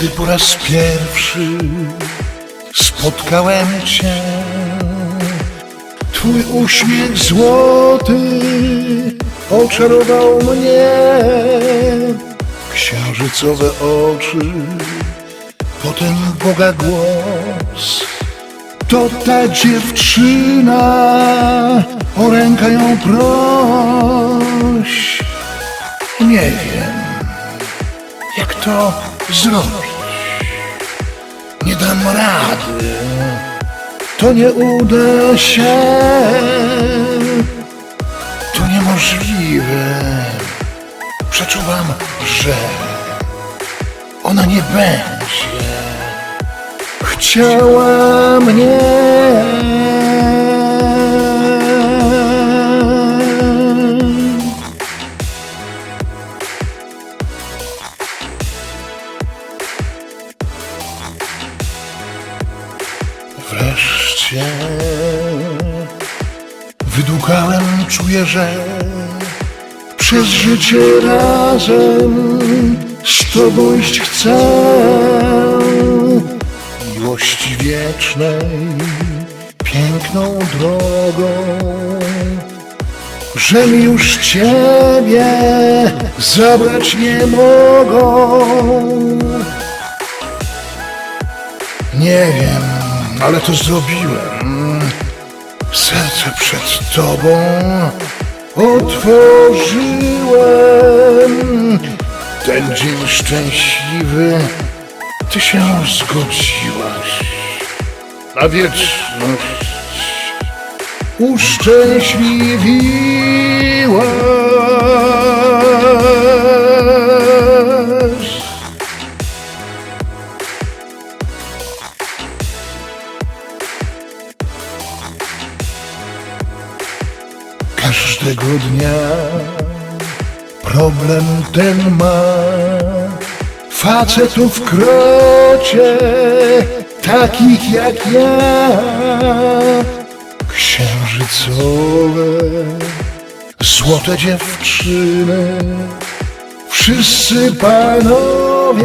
Kiedy po raz pierwszy spotkałem Cię, Twój uśmiech złoty oczarował mnie. Księżycowe oczy, potem Boga głos. To ta dziewczyna, o rękę ją proś. Nie wiem, to zrobić. Nie dam rady. To nie uda się. To niemożliwe. Przeczuwam, że ona nie będzie. Chciała mnie. Wreszcie wydłukałem, czuję, że przez życie razem z Tobą iść chcę. Miłości wiecznej, piękną drogą, że mi już Ciebie zabrać nie mogą. Nie wiem, ale to zrobiłem. Serce przed tobą otworzyłem. Ten dzień szczęśliwy, ty się zgodziłaś na wieczność. Uszczęśliwiłaś. Każdego dnia. Problem ten ma Facetów krocie, takich jak ja. Księżycowe, złote dziewczyny Wszyscy panowie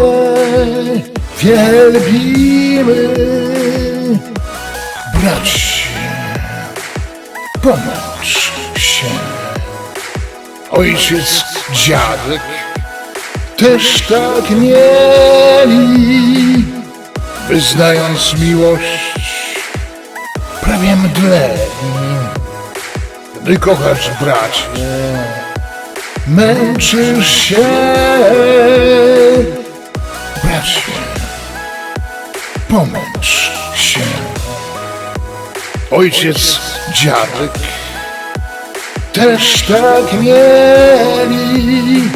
wielbimy. Bracie pomóż. Ojciec, dziadek też tak mieli, wyznając miłość, prawie mdleli. Gdy kochasz bracie, męczysz się, bracie, pomęcz się. Ojciec, dziadek też tak mieli,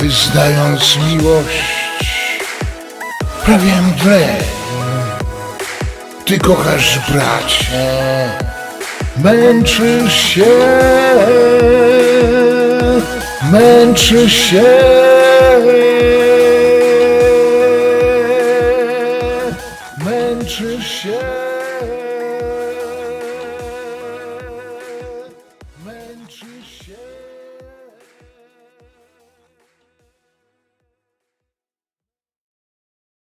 wyznając miłość, prawie mdleli. Ty kochasz bracie, męczysz się, męczysz się, męczysz się.